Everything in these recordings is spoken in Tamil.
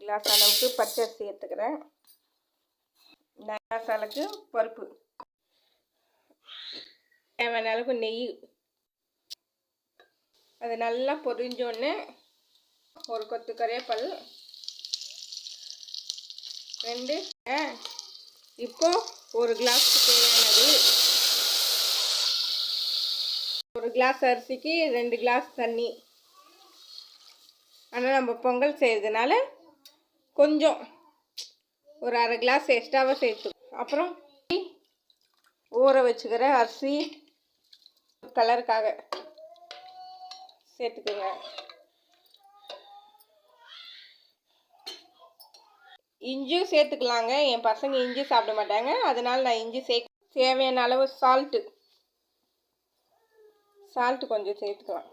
கிளாஸ் அளவுக்கு பச்சரிசி எடுத்துக்கிறேன். கிளாஸ் அளவுக்கு பருப்பு. தேவையான அளவுக்கு நெய். அது நல்லா பொரிஞ்சோடனே ஒரு கொத்து கறிவேப்பல் ரெண்டு இப்போ ஒரு கிளாஸ் தேவையானது. ஒரு கிளாஸ் அரிசிக்கு ரெண்டு கிளாஸ் தண்ணி. ஆனால் நம்ம பொங்கல் செய்கிறதுனால கொஞ்சம் ஒரு அரை கிளாஸ் எக்ஸ்ட்ராவாக சேர்த்து. அப்புறம் ஊற வச்சுக்கிற அரிசி கலருக்காக சேர்த்துக்குங்க. இஞ்சியும் சேர்த்துக்கலாங்க. என் பசங்க இஞ்சி சாப்பிட மாட்டாங்க. அதனால் நான் இஞ்சி சே தேவையான அளவு சால்ட்டு சால்ட்டு கொஞ்சம் சேர்த்துக்கலாம்.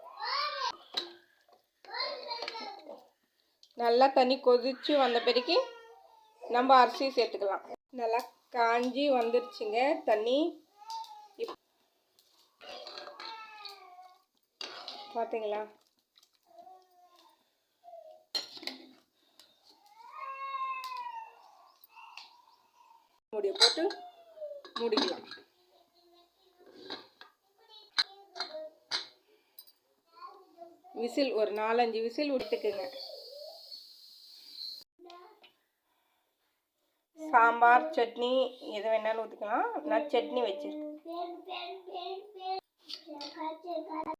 நல்லா தண்ணி கொதிச்சு வந்த பிறகு நம்ம அரிசி சேர்த்துக்கலாம். நல்லா காஞ்சி வந்துருச்சுங்க தண்ணி. பார்த்தீங்களா மூடிய போட்டு மூடிக்கலாம். விசில் ஒரு நாலஞ்சு விசில் விட்டுக்குங்க சாம்பார் சட்னி எது வேணாலும் ஊற்றிக்கலாம் நான் சட்னி வச்சுருக்கேன்